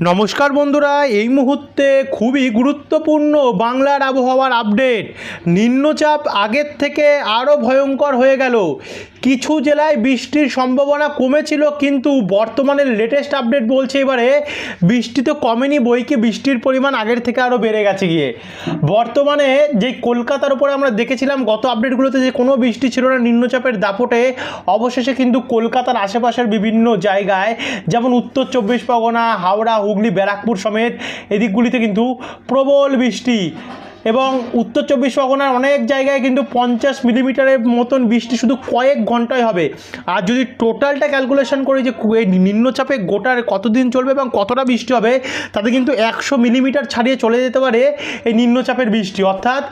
নমস্কার বন্ধুরা, এই মুহূর্তে খুবই গুরুত্বপূর্ণ বাংলার আবহাওয়ার আপডেট। নিম্নচাপ আগের থেকে আরও ভয়ঙ্কর হয়ে গেল। কিছু জেলায় বৃষ্টির সম্ভাবনা কমেছিল, কিন্তু বর্তমানে লেটেস্ট আপডেট বলছে এবারে বৃষ্টি তো কমেনি বইকে বৃষ্টির পরিমাণ আগের থেকে আরও বেড়ে গেছে গিয়ে। বর্তমানে যে কলকাতার উপরে আমরা দেখেছিলাম গত আপডেটগুলোতে যে কোনো বৃষ্টি ছিল না, নিম্নচাপের দাপটে অবশেষে কিন্তু কলকাতার আশেপাশের বিভিন্ন জায়গায়, যেমন উত্তর চব্বিশ পরগনা, হাওড়া, হুগলি, ব্যারাকপুর সমেত এদিকগুলিতে কিন্তু প্রবল বৃষ্টি। এবং উত্তর চব্বিশ পরগনার অনেক জায়গায় কিন্তু পঞ্চাশ মিলিমিটারের মতন বৃষ্টি শুধু কয়েক ঘন্টায় হবে। আর যদি টোটালটা ক্যালকুলেশন করি যে এই নিম্নচাপে গোটার কতদিন চলবে এবং কতটা বৃষ্টি হবে, তাতে কিন্তু একশো মিলিমিটার ছাড়িয়ে চলে যেতে পারে এই নিম্নচাপের বৃষ্টি। অর্থাৎ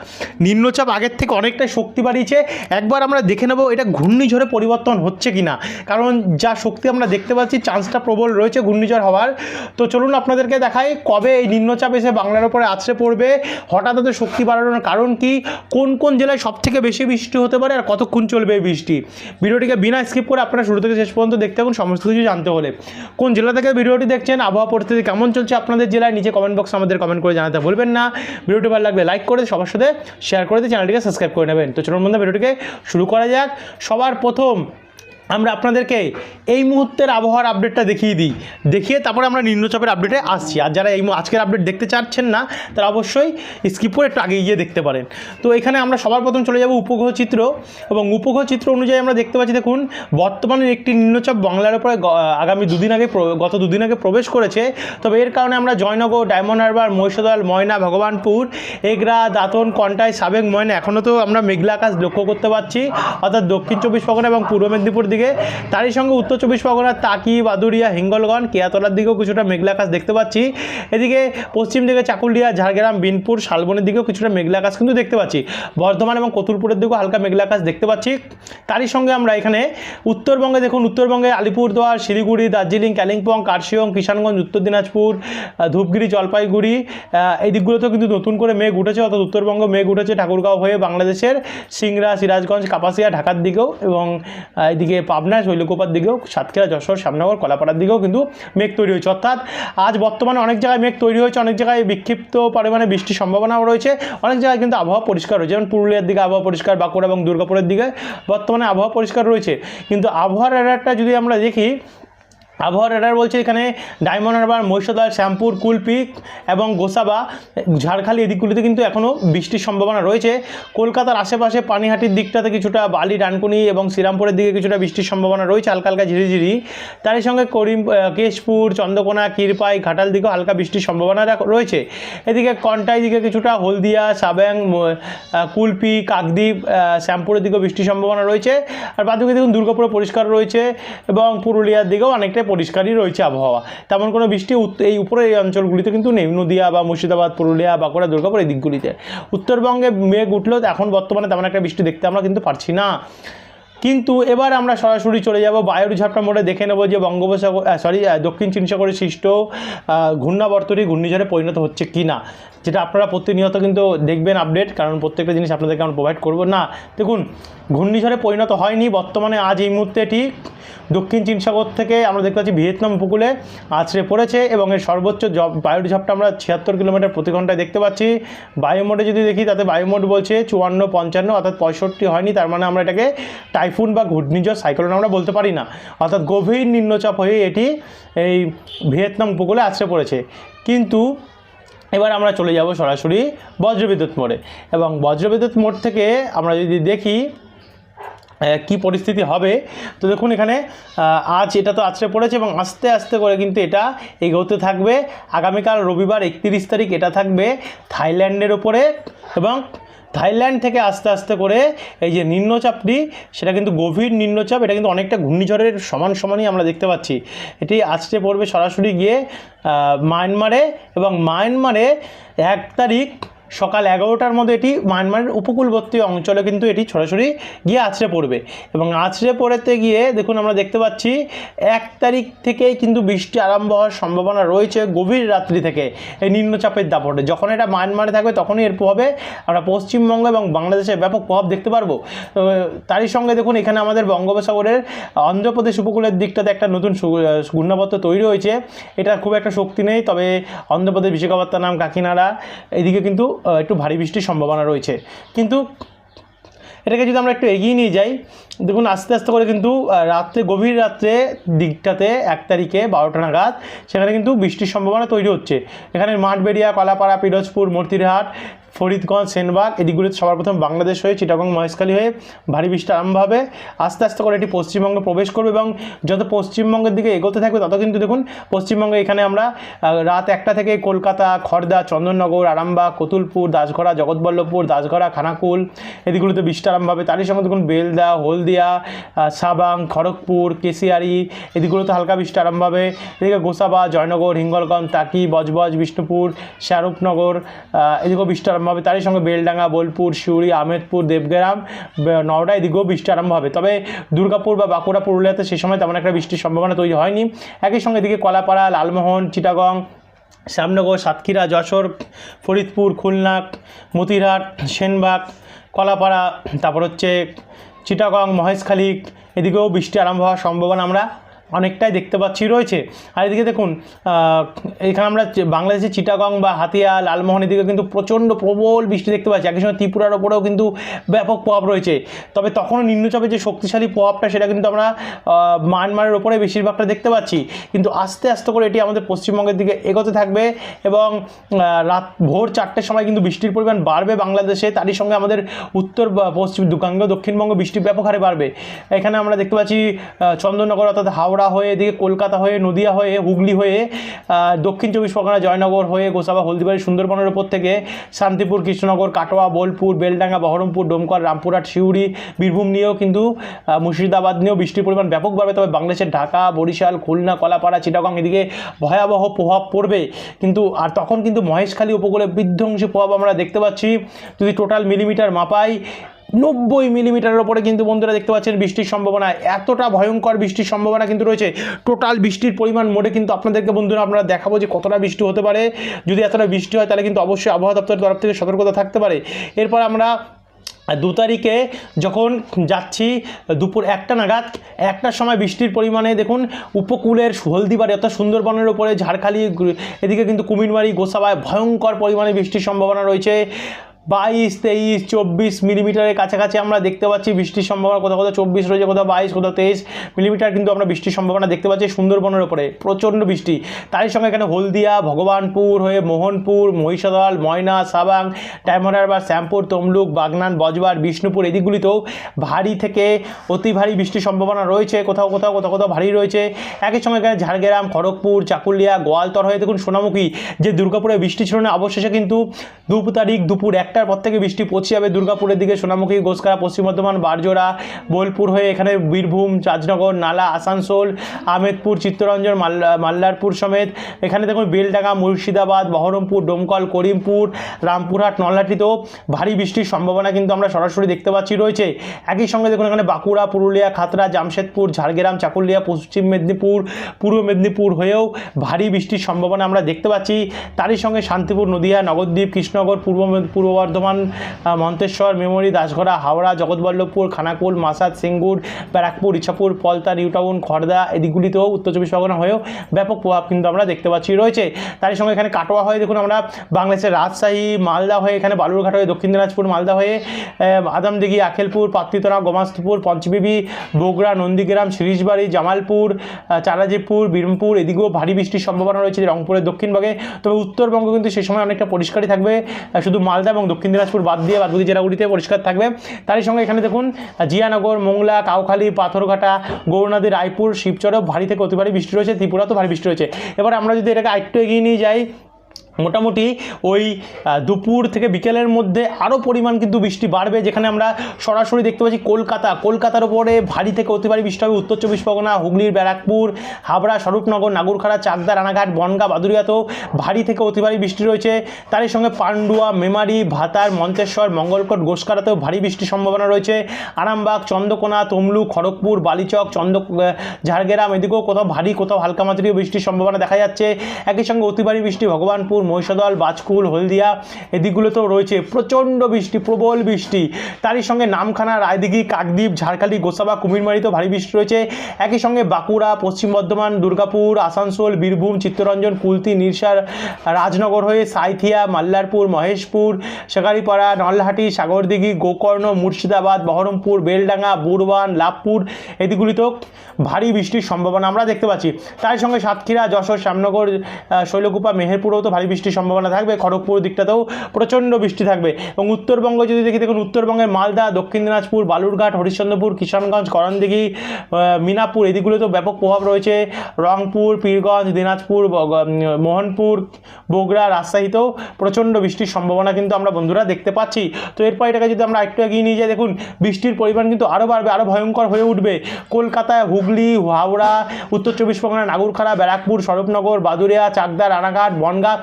নিম্নচাপ আগের থেকে অনেকটাই শক্তি বাড়িয়েছে। একবার আমরা দেখে নেব এটা ঘূর্ণিঝড়ে পরিবর্তন হচ্ছে কি না কারণ যা শক্তি আমরা দেখতে পাচ্ছি, চান্সটা প্রবল রয়েছে ঘূর্ণিঝড় হওয়ার। তো চলুন আপনাদেরকে দেখাই কবে এই নিম্নচাপ এসে বাংলার উপরে আছড়ে পড়বে। হঠাৎ শক্তি বাড়ানোর কারণ কি? কোন কোন জেলায় সব থেকে বেশি বৃষ্টি হতে পারে আর কতক্ষণ চলবে এই বৃষ্টি? ভিডিওটিকে বিনা স্কিপ করে আপনারা শুরু থেকে শেষ পর্যন্ত দেখতে থাকুন, সমস্ত কিছু জানতে হলে। কোন জেলা থেকে ভিডিওটি দেখছেন, আবহাওয়া পরিস্থিতি কেমন চলছে আপনাদের জেলায়, নিচে কমেন্ট বক্সে আমাদের কমেন্ট করে জানাতে ভুলবেন না। ভিডিওটি ভালো লাগলে লাইক করে সবার সাথে শেয়ার করে দিয়ে চ্যানেলটিকে সাবস্ক্রাইব করে নেবেন। তো চলুন বন্ধু ভিডিওটিকে শুরু করা যাক। সবার প্রথম আমরা আপনাদেরকে এই মুহূর্তের আবহাওয়ার আপডেটটা দেখিয়ে দিই। দেখিয়ে তারপরে আমরা নিম্নচাপের আপডেটে আসছি। আর যারা এই আজকের আপডেট দেখতে চাচ্ছেন না, তারা অবশ্যই স্কিপ করে একটু আগে গিয়ে দেখতে পারেন। তো এখানে আমরা সবার প্রথম চলে যাব উপগ্রহ চিত্র এবং উপগ্রহ চিত্র অনুযায়ী আমরা দেখতে পাচ্ছি, দেখুন বর্তমানে একটি নিম্নচাপ বাংলার উপরে আগামী দুদিন আগে গত দুদিন আগে প্রবেশ করেছে। তবে এর কারণে আমরা জয়নগর, ডায়মন্ড হারবার, মহিষাদল, ময়না, ভগবানপুর, এগরা, দাঁতন, কন্টাই, সাবেক ময়না এখনও তো আমরা মেঘলা আকাশ লক্ষ্য করতে পারছি। অর্থাৎ দক্ষিণ চব্বিশ পরগনা এবং পূর্ব মেদিনীপুর দিকে। তারই সঙ্গে উত্তর চব্বিশ পরগনার তাকি বাদুরিয়া হিঙ্গলগঞ্জ, কেয়াতলার দিকেও কিছুটা মেঘলা আকাশ দেখতে পাচ্ছি। এদিকে পশ্চিম দিকে চাকুলিয়া, ঝাড়গ্রাম, বিনপুর, শালবনের দিকেও কিছুটা মেঘলা আকাশ কিন্তু দেখতে পাচ্ছি। বর্ধমান এবং কতুলপুরের দিকেও হালকা মেঘলা আকাশ দেখতে পাচ্ছি। তারই সঙ্গে আমরা এখানে উত্তরবঙ্গে দেখুন, উত্তরবঙ্গে আলিপুরদুয়ার, শিলিগুড়ি, দার্জিলিং, কালিম্পং, কার্শিয়ং, কিষানগঞ্জ, উত্তর দিনাজপুর ধূপগিরি, জলপাইগুড়ি এই দিকগুলোতেও কিন্তু নতুন করে মেঘ উঠেছে। অর্থাৎ উত্তরবঙ্গ মেঘ উঠেছে ঠাকুরগাঁও হয়ে, বাংলাদেশের সিংড়া, সিরাজগঞ্জ, কাপাসিয়া, ঢাকার দিকেও এবং এদিকে পাবনা শৈলকুপার দিকেও, সাতক্ষীরা, যশোর, শ্যামনগর, কলাপাড়ার দিকেও কিন্তু মেঘ তৈরি হয়েছে। অর্থাৎ আজ বর্তমানে অনেক জায়গায় মেঘ তৈরি হয়েছে, অনেক জায়গায় বিক্ষিপ্ত পরিমাণে বৃষ্টির সম্ভাবনাও রয়েছে, অনেক জায়গায় কিন্তু আবহাওয়া পরিষ্কার রয়েছে। যেমন পুরুলিয়ার দিকে আবহাওয়া পরিষ্কার, বাঁকুড়া এবং দুর্গাপুরের দিকে বর্তমানে আবহাওয়া পরিষ্কার রয়েছে। কিন্তু আবহাওয়ার একটা যদি আমরা দেখি আবহাওয়ার রেডার বলছে এখানে ডায়মন্ড হারবার মহিষাদল, শ্যামপুর কুলপিক এবং গোসাবা, ঝাড়খালি এদিকগুলিতে কিন্তু এখনও বৃষ্টির সম্ভাবনা রয়েছে। কলকাতার আশেপাশে পানিহাটির দিকটাতে কিছুটা বালি, ডানকুনি এবং শ্রীরামপুরের দিকে কিছুটা বৃষ্টির সম্ভাবনা রয়েছে হালকা হালকা ঝিরিঝিরি। তারই সঙ্গে করিম কেশপুর, চন্দ্রকোনা কিরপাই ঘাটাল দিকেও হালকা বৃষ্টির সম্ভাবনা রয়েছে। এদিকে কন্টাই দিকে কিছুটা হলদিয়া সাব্যাং কুলপি, কাকদ্বীপ শ্যামপুরের দিকেও বৃষ্টির সম্ভাবনা রয়েছে। আর বাদবাকি দেখুন দুর্গাপুরে পরিষ্কার রয়েছে এবং পুরুলিয়ার দিকেও অনেকটাই পরিষ্কারই রয়েছে আবহাওয়া। তেমন কোনো বৃষ্টি এই উপরে এই অঞ্চলগুলিতে কিন্তু নেই। নদিয়া বা মুর্শিদাবাদ, পুরুলিয়া, বাঁকুড়া, দুর্গাপুর এই দিকগুলিতে। উত্তরবঙ্গে মেঘ উঠলেও এখন বর্তমানে তেমন একটা বৃষ্টি দেখতে আমরা কিন্তু পারছি না। কিন্তু এবার আমরা সরাসরি চলে যাব বায়ুর ঝাপটা মোড়ে। দেখে নেব যে বঙ্গোপসাগর সরি দক্ষিণ চীন সাগরে সৃষ্ট আহ, ঘূর্ণিঝড়ে পরিণত হচ্ছে কি না যেটা আপনারা প্রতিনিয়ত কিন্তু দেখবেন আপডেট কারণ প্রত্যেকটা জিনিস আপনাদেরকে আমরা প্রোভাইড করব। না দেখুন ঘূর্ণিঝড়ে পরিণত হয়নি বর্তমানে আজ এই মুহূর্তে এটি দক্ষিণ চীন সাগর থেকে আমরা দেখতে পাচ্ছি ভিয়েতনাম উপকূলে আছড়ে পড়েছে এবং এর সর্বোচ্চ বায়ুর ঝাপটা আমরা ছিয়াত্তর কিলোমিটার প্রতি ঘন্টায় দেখতে পাচ্ছি। বায়ুমোডে যদি দেখি তাতে বায়ুমোড বলছে চুয়ান্ন পঞ্চান্ন অর্থাৎ পঁয়ষট্টি হয়নি তার মানে আমরা এটাকে টাইফুন বা ঘূর্ণিঝড় সাইক্লোন আমরা বলতে পারি না। অর্থাৎ গভীর নিম্নচাপ হয়ে এটি এই ভিয়েতনাম উপকূলে আছড়ে পড়েছে। কিন্তু এবার আমরা চলে যাব সরাসরি বজ্রবিদ্যুৎ মোড়ে। এবং বজ্রবিদ্যুৎ মোড় থেকে আমরা যদি দেখি কি পরিস্থিতি হবে, তো দেখুন এখানে আজ এটা তো আছড়ে পড়েছে এবং আস্তে আস্তে করে কিন্তু এটা এগোতে থাকবে। আগামীকাল রবিবার একত্রিশ তারিখ এটা থাকবে থাইল্যান্ডের ওপরে এবং থাইল্যান্ড থেকে আস্তে আস্তে করে এই যে নিম্নচাপটি, সেটা কিন্তু গভীর নিম্নচাপ, এটা কিন্তু অনেকটা ঘূর্ণিঝড়ের সমান সমানই আমরা দেখতে পাচ্ছি। এটি আজকে পড়বে সরাসরি গিয়ে মায়ানমারে এবং মায়ানমারে এক তারিখ সকাল এগারোটার মধ্যে এটি মায়ানমারের উপকূলবর্তী অঞ্চলে কিন্তু এটি সরাসরি গিয়ে আছড়ে পড়বে। এবং আছড়ে পড়েতে গিয়ে দেখুন আমরা দেখতে পাচ্ছি, এক তারিখ থেকেই কিন্তু বৃষ্টি আরম্ভ হওয়ার সম্ভাবনা রয়েছে গভীর রাত্রি থেকে এই নিম্নচাপের দাপটে। যখন এটা মায়ানমারে থাকবে তখনই এর প্রভাবে আমরা পশ্চিমবঙ্গ এবং বাংলাদেশের ব্যাপক প্রভাব দেখতে পারব। তারই সঙ্গে দেখুন এখানে আমাদের বঙ্গোপসাগরের অন্ধ্রপ্রদেশ উপকূলের দিকটাতে একটা নতুন ঘূর্ণাবর্ত তৈরি হয়েছে। এটা খুব একটা শক্তি নেই, তবে অন্ধ্রপ্রদেশ, বিশাখাপত্তনম, কাকিনাড়া, এদিকে কিন্তু একটু ভারী বৃষ্টির সম্ভাবনা রয়েছে। কিন্তু এটাকে যদি আমরা একটু এগিয়ে নিয়ে যাই, দেখুন আস্তে আস্তে করে কিন্তু রাত্রে, গভীর রাত্রে দিকটাতে এক তারিখে বারোটা নাগাদ সেখানে কিন্তু বৃষ্টির সম্ভাবনা তৈরি হচ্ছে। এখানে মাঠবেড়িয়া, কলাপাড়া, পিরোজপুর মূর্তিরহাট ফরিদগঞ্জ, সেনবাগ এদিকগুলিতে সবার প্রথম বাংলাদেশ হয়ে, চিটাগং, মহেশখালী হয়ে ভারী বৃষ্টি আরম্ভ হবে। আস্তে আস্তে করে এটি পশ্চিমবঙ্গে প্রবেশ করবে এবং যত পশ্চিমবঙ্গের দিকে এগোতে থাকবে, তত কিন্তু দেখুন পশ্চিমবঙ্গে এখানে আমরা রাত একটা থেকে কলকাতা খড়দা চন্দননগর, আরামবাগ, কতুলপুর দাসগড়া জগৎবল্লভপুর দাসগড়া খানাকুল এদিকগুলোতে বৃষ্টি আরম্ভ হবে। তারই সঙ্গে দেখুন বেলদা, হলদিয়া সাবাং, খড়গপুর, কেশিয়ারি এদিকগুলোতে হালকা বৃষ্টি আরম্ভ হবে। এদিকে গোসাবা, জয়নগর, হিঙ্গলগঞ্জ তাকি বজবজ, বিষ্ণুপুর শাহরুখনগর এদিকেও বৃষ্টি আরম্ভ হবে। তারই সঙ্গে বেলডাঙ্গা, বোলপুর শিউড়ি আহমেদপুর, দেবগ্রাম নওডা এদিকেও বৃষ্টি আরম্ভ হবে। তবে দুর্গাপুর বা বাঁকুড়া পুরুলিয়াতে সেই সময় তেমন একটা বৃষ্টির সম্ভাবনা তৈরি হয়নি। একই সঙ্গে এদিকে কলাপাড়া, লালমোহন, চিটাগং, শ্যামনগর, সাতক্ষীরা, যশোর, ফরিদপুর, খুলনা, মতিরহাট, সেনবাগ, কলাপাড়া, তারপর হচ্ছে চিটাগং, মহেশখালী, এদিকেও বৃষ্টি আরম্ভ হওয়ার সম্ভাবনা আমরা অনেকটাই দেখতে পাচ্ছি রয়েছে। আর এদিকে দেখুন এখানে আমরা বাংলাদেশের চিটাগং বা হাতিয়া লালমোহন এদিকে কিন্তু প্রচণ্ড প্রবল বৃষ্টি দেখতে পাচ্ছি। একই সময় ত্রিপুরার ওপরেও কিন্তু ব্যাপক প্রভাব রয়েছে। তবে তখনও নিম্নচাপের যে শক্তিশালী প্রভাবটা, সেটা কিন্তু আমরা মায়ানমারের ওপরে বেশিরভাগটা দেখতে পাচ্ছি। কিন্তু আস্তে আস্তে করে এটি আমাদের পশ্চিমবঙ্গের দিকে এগোতে থাকবে এবং রাত ভোর চারটের সময় কিন্তু বৃষ্টির পরিমাণ বাড়বে বাংলাদেশে। তারই সঙ্গে আমাদের উত্তর পশ্চিম গাঙ্গ দক্ষিণবঙ্গ বৃষ্টি ব্যাপক হারে বাড়বে। এখানে আমরা দেখতে পাচ্ছি চন্দননগর অর্থাৎ হাওড়া হয়ে, এদিকে কলকাতা হয়ে, নদিয়া হয়ে, হুগলি হয়ে দক্ষিণ চব্বিশ পরগনা, জয়নগর হয়ে, গোসাবা, হলদিবাড়ি, সুন্দরবনের ওপর থেকে শান্তিপুর, কৃষ্ণনগর, কাটোয়া, বোলপুর, বেলডাঙ্গা, বহরমপুর, ডোমকল, রামপুরহাট সিউড়ি বীরভূম নিয়েও কিন্তু মুর্শিদাবাদ নিয়েও বৃষ্টির পরিমাণ ব্যাপক বাড়বে তবে বাংলাদেশের ঢাকা, বরিশাল, খুলনা, কলাপাড়া, চিটাগং এদিকে ভয়াবহ প্রভাব পড়বে। কিন্তু, আর তখন কিন্তু মহেশখালী উপকূলে বিধ্বংসী প্রভাব আমরা দেখতে পাচ্ছি। যদি টোটাল মিলিমিটার মাপাই নব্বই মিলিমিটারের ওপরে কিন্তু বন্ধুরা দেখতে পাচ্ছেন বৃষ্টির সম্ভাবনা। এতটা ভয়ঙ্কর বৃষ্টির সম্ভাবনা কিন্তু রয়েছে। টোটাল বৃষ্টির পরিমাণ মোটে কিন্তু আপনাদেরকে বন্ধুরা আমরা দেখাবো যে কতটা বৃষ্টি হতে পারে। যদি এতটা বৃষ্টি হয় তাহলে কিন্তু অবশ্যই আবহাওয়া দপ্তরের তরফ থেকে সতর্কতা থাকতে পারে। এরপর আমরা দু তারিখে যখন যাচ্ছি দুপুর একটা নাগাদ, একটার সময় বৃষ্টির পরিমাণে দেখুন উপকূলের হলদিবাড়ি অর্থাৎ সুন্দরবনের ওপরে ঝাড়খালি, এদিকে কিন্তু কুমিরবাড়ি, গোসাবায় ভয়ঙ্কর পরিমাণে বৃষ্টির সম্ভাবনা রয়েছে। বাইশ, তেইশ, চব্বিশ মিলিমিটারের কাছাকাছি আমরা দেখতে পাচ্ছি বৃষ্টির সম্ভাবনা। কোথাও কোথাও চব্বিশ রয়েছে, কোথাও বাইশ, কোথাও তেইশ মিলিমিটার কিন্তু আমরা বৃষ্টির সম্ভাবনা দেখতে পাচ্ছি সুন্দরবনের ওপরে প্রচণ্ড বৃষ্টি। তারই সঙ্গে এখানে হলদিয়া, ভগবানপুর হয়ে মোহনপুর, মহিষাদল, ময়না, সাবাং, ডায়মন্ডার বা শ্যামপুর, তমলুক, বাগনান, বজবার, বিষ্ণুপুর এদিকগুলিতেও ভারী থেকে অতি ভারী বৃষ্টির সম্ভাবনা রয়েছে। কোথাও কোথাও কোথাও কোথাও ভারী রয়েছে। একই সঙ্গে এখানে ঝাড়গ্রাম, খড়গপুর, চাকুলিয়া, গোয়ালতর হয়ে দেখুন সোনামুখী। যে দুর্গাপুরে বৃষ্টি ছিল না, অবশেষে কিন্তু দু তারিখ দুপুর একটার পর থেকে বৃষ্টি পৌঁছে যাবে দুর্গাপুরের দিকে, সোনামুখী গোসকারা পশ্চিম বর্ধমান, বারজোড়া, বোলপুর হয়ে এখানে বীরভূম রাজনগর নালা, আসানসোল, আহমেদপুর, চিত্তরঞ্জন মাল্লা মাল্লারপুর সমেত। এখানে দেখুন বেলডাঙ্গা, মুর্শিদাবাদ, বহরমপুর, ডোমকল, করিমপুর, রামপুরহাট নলহাটিতেও ভারী বৃষ্টির সম্ভাবনা কিন্তু আমরা সরাসরি দেখতে পাচ্ছি রয়েছে। একই সঙ্গে দেখুন এখানে বাঁকুড়া, পুরুলিয়া, খাতড়া, জামশেদপুর, ঝাড়গ্রাম, চাকুলিয়া, পশ্চিম মেদিনীপুর, পূর্ব মেদিনীপুর হয়েও ভারী বৃষ্টির সম্ভাবনা আমরা দেখতে পাচ্ছি। তারই সঙ্গে শান্তিপুর, নদিয়া, নবদ্বীপ, কৃষ্ণনগর, পূর্ব পূর্ব বর্ধমান মন্তেশ্বর, মেমরি, দাসগড়া, হাওড়া, জগৎবল্লভপুর, খানাকুল, মাসাদ, সিঙ্গুর, ব্যারাকপুর ইচ্ছাপুর পলতা, নিউটাউন খড়দা এদিকগুলিতেও উত্তর চব্বিশ পরগনা হয়েও ব্যাপক প্রভাব কিন্তু আমরা দেখতে পাচ্ছি, রয়েছে। তারই সঙ্গে এখানে কাটোয়া হয়ে দেখুন আমরা বাংলাদেশের রাজশাহী, মালদা হয়ে এখানে বালুরঘাট হয়ে দক্ষিণ দিনাজপুর, মালদা হয়ে আদামদিঘি, আখেলপুর, পাত্রিতরা, গোমাস্তপুর, পঞ্চবিবি, বগুড়া, নন্দীগ্রাম শিরিশবাড়ি জামালপুর চারাজিপুর বীরমপুর, এদিকেও ভারী বৃষ্টির সম্ভাবনা রয়েছে রংপুরের দক্ষিণ ভাগে। তবে উত্তরবঙ্গ কিন্তু সেই সময় অনেকটা পরিষ্কারই থাকবে শুধু মালদা এবং দক্ষিণ দিনাজপুর বাদ দিয়ে বাদবাকি জেলাগুলিতে পরিষ্কার থাকবে। তারই সঙ্গে এখানে দেখুন, জিয়ানগর, মোংলা, কাউখালী, পাথরঘাটা গৌরনদী রায়পুর শিবচরেও ভারী থেকে অতি ভারী বৃষ্টি রয়েছে, ত্রিপুরাতেও ভারী বৃষ্টি রয়েছে। এবার আমরা যদি এটাকে আরেকটু এগিয়ে নিয়ে যাই মোটামুটি ওই দুপুর থেকে বিকেলের মধ্যে আরও পরিমাণ কিন্তু বৃষ্টি বাড়বে, যেখানে আমরা সরাসরি দেখতে পাচ্ছি কলকাতা। কলকাতার উপরে ভারী থেকে অতি ভারী বৃষ্টি হবে। উত্তর চব্বিশ পরগনা, হুগলির ব্যারাকপুর, হাবড়া, স্বরূপনগর, নাগুরখাড়া, চাকদা, রানাঘাট, বনগা, বাদুরিয়াতেও ভারী থেকে অতি ভারী বৃষ্টি রয়েছে। তারই সঙ্গে পান্ডুয়া, মেমারি, ভাতার, মন্তেশ্বর, মঙ্গলকোট গোসকারাতেও ভারী বৃষ্টির সম্ভাবনা রয়েছে। আরামবাগ, চন্দ্রকোনা, তমলুক, খড়গপুর, বালিচক চন্দ্র ঝাড়গ্রাম, এদিকেও কোথাও ভারী, কোথাও হালকা মাঝারিও বৃষ্টির সম্ভাবনা দেখা যাচ্ছে। একই সঙ্গে অতি ভারী বৃষ্টি ভগবানপুর মহিষাদল, বাজকুল, হলদিয়া এদিকগুলোতেও রয়েছে প্রচণ্ড বৃষ্টি, প্রবল বৃষ্টি। তারই সঙ্গে নামখানা, রায়দিঘি, কাকদ্বীপ, ঝাড়খালি, গোসাবা, কুমিরমারিতেও ভারী বৃষ্টি রয়েছে। একই সঙ্গে বাঁকুড়া, পশ্চিম বর্ধমান, দুর্গাপুর, আসানসোল, বীরভূম, চিত্তরঞ্জন, কুলতি, নিরসার, রাজনগর হয়ে সাইথিয়া, মাল্লারপুর, মহেশপুর, শেখারিপাড়া, নলহাটি, সাগরদিঘি, গোকর্ণ, মুর্শিদাবাদ, বহরমপুর, বেলডাঙ্গা বুরবান লাভপুর এদিকগুলিতেও ভারী বৃষ্টির সম্ভাবনা আমরা দেখতে পাচ্ছি। তার সঙ্গে সাতক্ষীরা, যশোর, শ্যামনগর শৈলকুপা, মেহেরপুরেও তো ভারী বৃষ্টির সম্ভাবনা থাকবে, খড়গপুর দিকটাতেও প্রচণ্ড বৃষ্টি থাকবে। এবং উত্তরবঙ্গ যদি দেখি, দেখুন উত্তরবঙ্গের মালদা, দক্ষিণ দিনাজপুর, বালুরঘাট, হরিশ্চন্দ্রপুর, কিষানগঞ্জ, করণদিঘি মিনাপুর, এদিকগুলোতেও ব্যাপক প্রভাব রয়েছে। রংপুর, পীরগঞ্জ, দিনাজপুর মোহনপুর, বগুড়া, রাজশাহীতেও প্রচণ্ড বৃষ্টির সম্ভাবনা কিন্তু আমরা বন্ধুরা দেখতে পাচ্ছি। তো এরপর এটাকে যদি আমরা একটু এগিয়ে নিয়ে যাই, দেখুন বৃষ্টির পরিমাণ কিন্তু আরও বাড়বে আরও ভয়ঙ্কর হয়ে উঠবে। কলকাতায় হুগলি, হাওড়া, উত্তর চব্বিশ পরগনা নাগরখাড়া ব্যারাকপুর, স্বরূপনগর বাদুরিয়া চাকদা, রানাঘাট, বনগা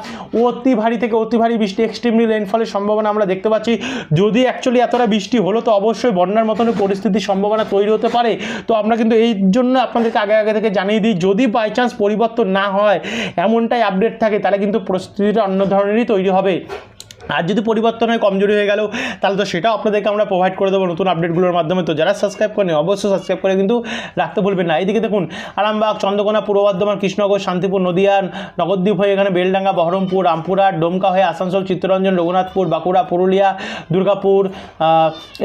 অতি ভারী থেকে অতি ভারী বৃষ্টি এক্সট্রিমলি রেনফলের সম্ভাবনা আমরা দেখতে পাচ্ছি। যদি অ্যাকচুয়ালি এতটা বৃষ্টি হলো, তো অবশ্যই বন্যার মতন পরিস্থিতির সম্ভাবনা তৈরি হতে পারে। তো আমরা কিন্তু এই জন্য আপনাদেরকে আগে আগে থেকে জানিয়ে দিই, যদি বাই চান্স পরিবর্তন না হয়, এমনটাই আপডেট থাকে, তাহলে কিন্তু পরিস্থিতিটা অন্য ধরনেরই তৈরি হবে। আর যদি পরিবর্তন হয়, কমজোরি হয়ে গেল, তাহলে তো সেটাও আপনাদেরকে আমরা প্রোভাইড করে দেবো নতুন আপডেটগুলোর মাধ্যমে। তো যারা সাবস্ক্রাইব করেন অবশ্যই সাবস্ক্রাইব করে কিন্তু রাখতে ভুলবেন না। এইদিকে দেখুন, আরামবাগ, চন্দ্রকোনা, পূর্ব বর্ধমান, কৃষ্ণনগর, শান্তিপুর, নদিয়া নগরদ্বীপ হয়ে এখানে বেলডাঙ্গা, বহরমপুর রামপুরহাট ডোমকা হয়ে আসানসোল, চিত্তরঞ্জন, রঘুনাথপুর, বাঁকুড়া, পুরুলিয়া, দুর্গাপুর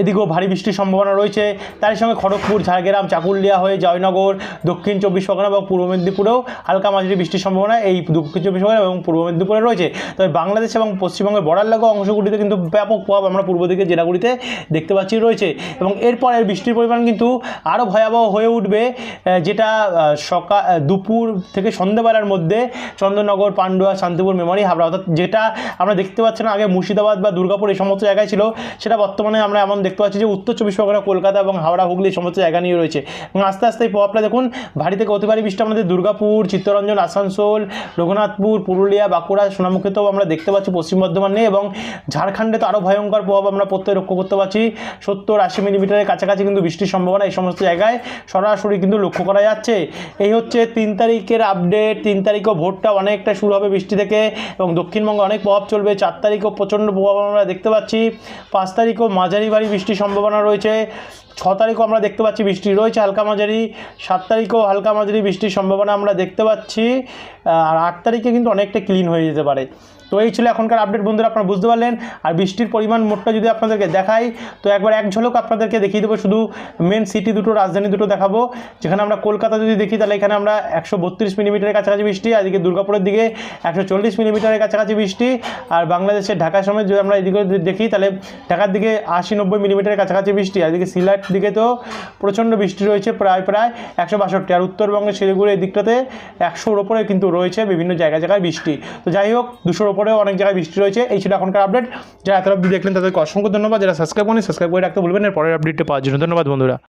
এদিকেও ভারী বৃষ্টির সম্ভাবনা রয়েছে। তার সঙ্গে খড়গপুর, ঝাড়গ্রাম, চাকুলিয়া হয়ে জয়নগর, দক্ষিণ চব্বিশ পরগনা এবং পূর্ব মেদিনীপুরেও হালকা মাঝারি বৃষ্টির সম্ভাবনা। এই দক্ষিণ চব্বিশ পরগনা এবং পূর্ব মেদিনীপুরে রয়েছে। তবে বাংলাদেশ এবং পশ্চিমবঙ্গের বর্ডার লাগোয়া অংশগুলিতে কিন্তু ব্যাপক প্রভাব আমরা পূর্ব দিকে জেলাগুলিতে দেখতে পাচ্ছি, রয়েছে। এবং এরপর এর বৃষ্টির পরিমাণ কিন্তু আরও ভয়াবহ হয়ে উঠবে যেটা সকাল দুপুর থেকে সন্ধ্যেবেলার মধ্যে চন্দ্রনগর পান্ডুয়া, শান্তিপুর, মেমারি, হাবড়া, অর্থাৎ যেটা আমরা দেখতে পাচ্ছি না, আগে মুর্শিদাবাদ বা দুর্গাপুর এই সমস্ত জায়গায় ছিল, সেটা বর্তমানে আমরা এমন দেখতে পাচ্ছি যে উত্তর চব্বিশ পরগনা, কলকাতা এবং হাওড়া হুগলি এই সমস্ত জায়গা নিয়ে রয়েছে। এবং আস্তে আস্তে এই প্রভাবটা দেখুন, ভারী থেকে অতি বৃষ্টি আমাদের দুর্গাপুর, চিত্তরঞ্জন, আসানসোল, রঘুনাথপুর, পুরুলিয়া, বাঁকুড়া, সোনামুখীতেও আমরা দেখতে পাচ্ছি পশ্চিম বর্ধমান নিয়ে এবং ঝাড়খণ্ডে তো আরও ভয়ঙ্কর প্রভাব আমরা প্রত্যয় লক্ষ্য করতে পারছি। সত্তর আশি মিলিমিটারের কাছাকাছি কিন্তু বৃষ্টির সম্ভাবনা এই সমস্ত জায়গায় সরাসরি কিন্তু লক্ষ্য করা যাচ্ছে। এই হচ্ছে তিন তারিখের আপডেট তিন তারিখও ভোটটা অনেকটা শুরু হবে বৃষ্টি থেকে এবং দক্ষিণবঙ্গে অনেক প্রভাব চলবে। চার তারিখও প্রচণ্ড প্রভাব আমরা দেখতে পাচ্ছি। পাঁচ তারিখও মাঝারি ভারী বৃষ্টির সম্ভাবনা রয়েছে। ছ তারিখও আমরা দেখতে পাচ্ছি বৃষ্টি রয়েছে, হালকা মাঝারি, সাত তারিখেও হালকা মাঝারি বৃষ্টির সম্ভাবনা আমরা দেখতে পাচ্ছি। আর আট তারিখে কিন্তু অনেকটা ক্লিন হয়ে যেতে পারে। তো এই ছিল এখনকার আপডেট বন্ধুরা আপনারা বুঝতে পারলেন। আর বৃষ্টির পরিমাণ মোটটা যদি আপনাদেরকে দেখাই, তো একবার এক ঝলক আপনাদেরকে দেখিয়ে দেবো, শুধু মেন সিটি দুটো, রাজধানী দুটো দেখাবো। যেখানে আমরা কলকাতা যদি দেখি, তাহলে এখানে আমরা একশো বত্রিশ মিলিমিটারের কাছাকাছি বৃষ্টি, আর এদিকে দুর্গাপুরের দিকে একশো চল্লিশ মিলিমিটারের কাছাকাছি বৃষ্টি। আর বাংলাদেশের ঢাকা সময় যদি আমরা এদিকে দেখি, তাহলে ঢাকার দিকে আশি নব্বই মিলিমিটারের কাছাকাছি বৃষ্টি, আর এদিকে সিলেট দিকে তো প্রচণ্ড বৃষ্টি রয়েছে, প্রায় প্রায় একশো বাষট্টি। আর উত্তরবঙ্গের শিলিগুড়ি এই দিকটাতে একশোর ওপরে কিন্তু রয়েছে বিভিন্ন জায়গায় জায়গায় বৃষ্টি। তো যাই হোক, দুশোর ওপরেও অনেক জায়গায় বৃষ্টি রয়েছে। এই ছিল এখনকার আপডেট যারা এত অব্দি দেখলেন তাদেরকে অসংখ্য ধন্যবাদ। যারা সাবস্ক্রাইব করেন সাবস্ক্রাইব করে রাখতে বলবেন এর পরের আপডেটটা পাওয়ার জন্য ধন্যবাদ বন্ধুরা।